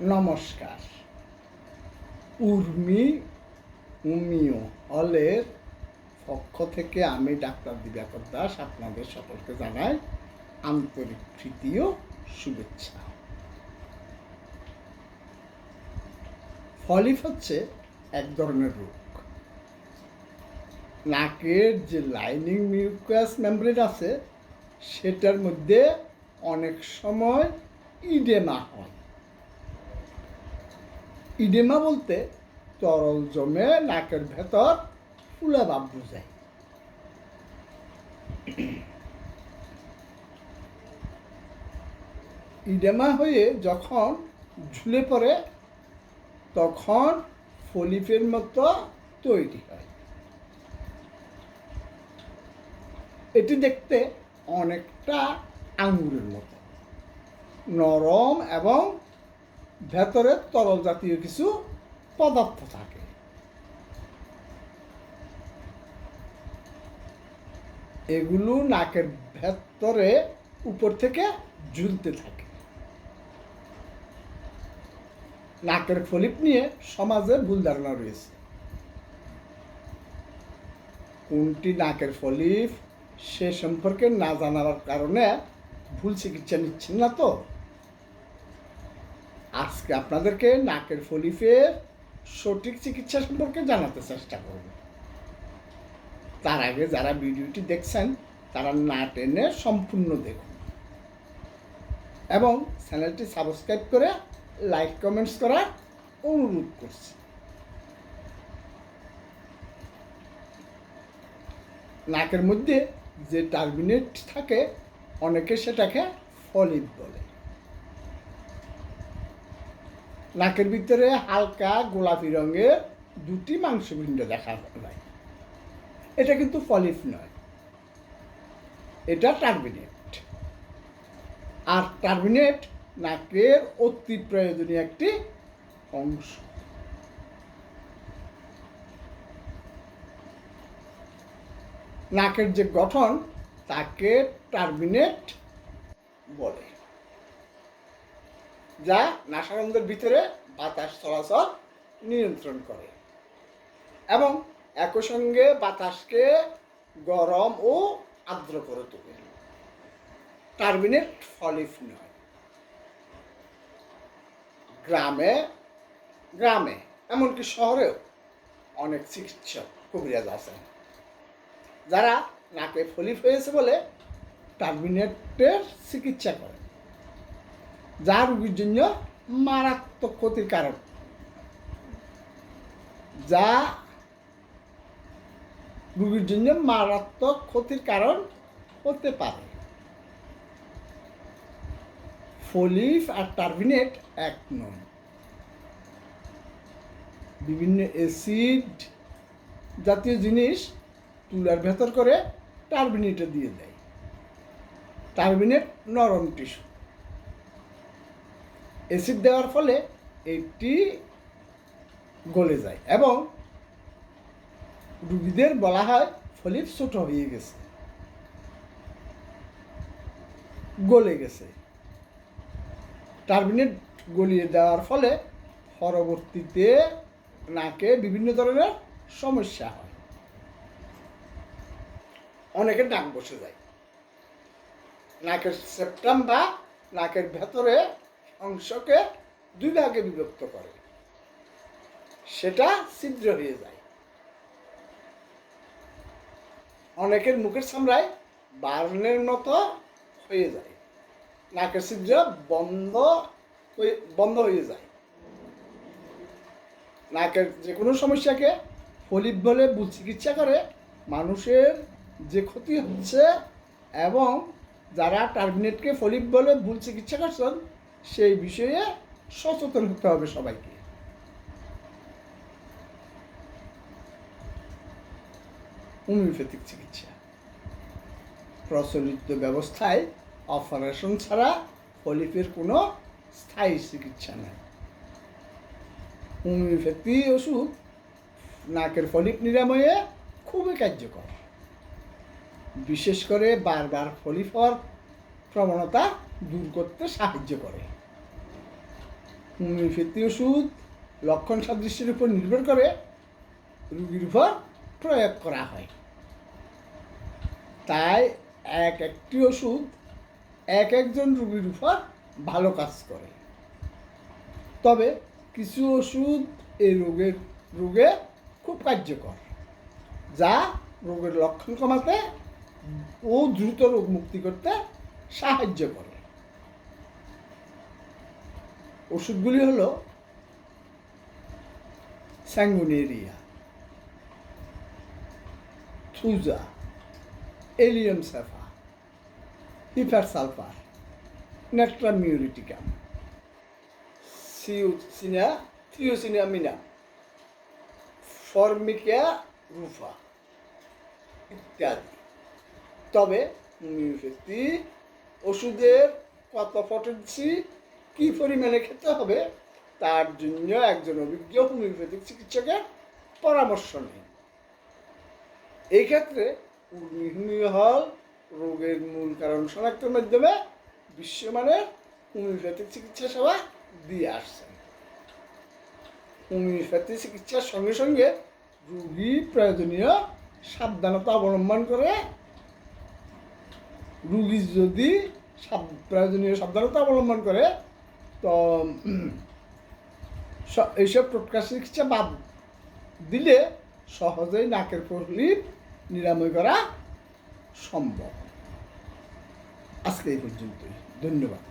নমস্কার। উর্মি উমিও হলের পক্ষ থেকে আমি ডাক্তার দিবাকর দাস আপনাদের সকলকে জানাই আন্তরিক প্রীতি ও শুভেচ্ছা। ফলিফ হচ্ছে এক ধরনের রোগ। নাকের যে লাইনিং মিউকাস মেমব্রেন আছে, সেটার মধ্যে অনেক সময় ইডেমা হয়। ইডেমা বলতে তরল জমে নাকের ভেতর ফুলা ভাব বোঝায় ইডেমা হয়ে যখন ঝুলে পড়ে, তখন ফলিফের মতো তৈরি হয়। এটি দেখতে অনেকটা আঙুরের মতো, নরম এবং ভেতরে তরল জাতীয় কিছু পদার্থ থাকে। এগুলো নাকের ভেতরে উপর থেকে ঝুলতে থাকে। নাকের ফলিপ নিয়ে সমাজে ভুল ধারণা রয়েছে। কোনটি নাকের ফলিপ, সে সম্পর্কে না জানার কারণে ভুল চিকিৎসা নিচ্ছেন না তো? আজকে আপনাদেরকে নাকের ফলিফের সঠিক চিকিৎসা সম্পর্কে জানাতে চেষ্টা করব। তার আগে যারা ভিডিওটি দেখছেন, তারা না টেনে সম্পূর্ণ দেখুন। এবং চ্যানেলটি সাবস্ক্রাইব করে লাইক, কমেন্টস করার অনুরোধ করছি। নাকের মধ্যে যে টার্মিনেট থাকে, অনেকে সেটাকে ফলিপ বলে। নাকের ভিতরে হালকা গোলাপি রঙের দুটি মাংসপিণ্ড দেখা যায়। এটা কিন্তু ফলিপ নয়। এটা টার্মিনেট আর টার্মিনেট নাকের অতি প্রয়োজনীয় একটি অংশ। নাকের যে গঠন, তাকে টার্মিনেট বলে। যা নাসারন্ধ্রের ভিতরে বাতাস চলাচল নিয়ন্ত্রণ করে। এবং একই সঙ্গে বাতাসকে গরম ও আর্দ্র করে তোলে। টার্মিনেট ফলিফ নয়। গ্রামে গ্রামে, এমনকি শহরেও অনেক চিকিৎসক কবিরাজ আছেন। যারা নাকে ফলিফ হয়েছে বলে টার্মিনেটের চিকিৎসা করে যা রোগীর জন্য মারাত্মক ক্ষতির কারণ। যা রোগীর জন্য মারাত্মক ক্ষতির কারণ হতে পারে। ফলিফ আর টার্মিনেট এক নয়। বিভিন্ন অ্যাসিড জাতীয় জিনিস তুলার ভেতর করে টার্মিনেটে দিয়ে দেয়। টার্মিনেট নরম টিস্যু। অ্যাসিড দেওয়ার ফলে এটি গলে যায় এবং রুগীদের বলা হয় ফলিপ ছোট হয়ে গেছে, গলে গেছে। টার্মিনেট গলিয়ে দেওয়ার ফলে পরবর্তীতে নাকে বিভিন্ন ধরনের সমস্যা হয়। অনেকের নাক বসে যায়। নাকের সেপ্টাম বা নাকের ভেতরে অংশকে দুই ভাগে বিভক্ত করে। সেটা ছিদ্র হয়ে যায়। অনেকের মুখের সামলায় বার্নের মতো হয়ে যায়। নাকের ছিদ্র বন্ধ বন্ধ হয়ে যায়। নাকের যে কোনো সমস্যাকে ফলিপ বলে চিকিৎসা করে, মানুষের যে ক্ষতি হচ্ছে এবং যারা টার্মিনেটকে ফলিপ বলে ভুল চিকিৎসা করছেন সেই বিষয়ে সচেতন হতে হবে সবাইকে। হোমিওপ্যাথিক চিকিৎসা। প্রচলিত ব্যবস্থায় অপারেশন ছাড়া ফলিপের কোনো স্থায়ী চিকিৎসা নেই। হোমিওপ্যাথি ওষুধ নাকের ফলিপ নিরাময়ে খুবই কার্যকর। বিশেষ করে বারবার হওয়ার প্রবণতা দূর করতে সাহায্য করে। হোমিওপ্যাথি ওষুধ, লক্ষণ সাদৃশ্যের উপর নির্ভর করে রুগীর উপর প্রয়োগ করা হয়। তাই এক একটি ওষুধ এক একজন রুগীর উপর ভালো কাজ করে। তবে কিছু ওষুধ এই রোগের, রোগে খুব কার্যকর, যা রোগের লক্ষণ কমাতে ও দ্রুত রোগ মুক্তি করতে সাহায্য করে। ওষুধগুলি হলো স্যাঙ্গুনেরিয়া, থুজা, এলিয়াম সাফা হিফার সালফার নেট্রামিউরিটিকাম সিউসিনিয়া থিওসিনিয়া মিনা ফর্মিকা রুফা ইত্যাদি। তবে হোমিওপ্যাথি ওষুধের কত পটেন্সি কী পরিমাণে খেতে হবে তার জন্য একজন অভিজ্ঞ হোমিওপ্যাথিক চিকিৎসকের পরামর্শ নেই এই ক্ষেত্রে হল রোগের মূল কারণ শনাক্তের মাধ্যমে বিশ্বমানের হোমিওপ্যাথিক চিকিৎসা সেবা দিয়ে আসছেন। হোমিওপ্যাথি চিকিৎসার সঙ্গে সঙ্গে রোগী প্রয়োজনীয় সাবধানতা অবলম্বন করে রুগী যদি প্রয়োজনীয় সাবধানতা অবলম্বন করে তো এইসব টোটকা চিকিৎসা বাদ দিলে সহজেই নাকের প্রলিপ নিরাময় করা সম্ভব। আজকে এই পর্যন্তই। ধন্যবাদ।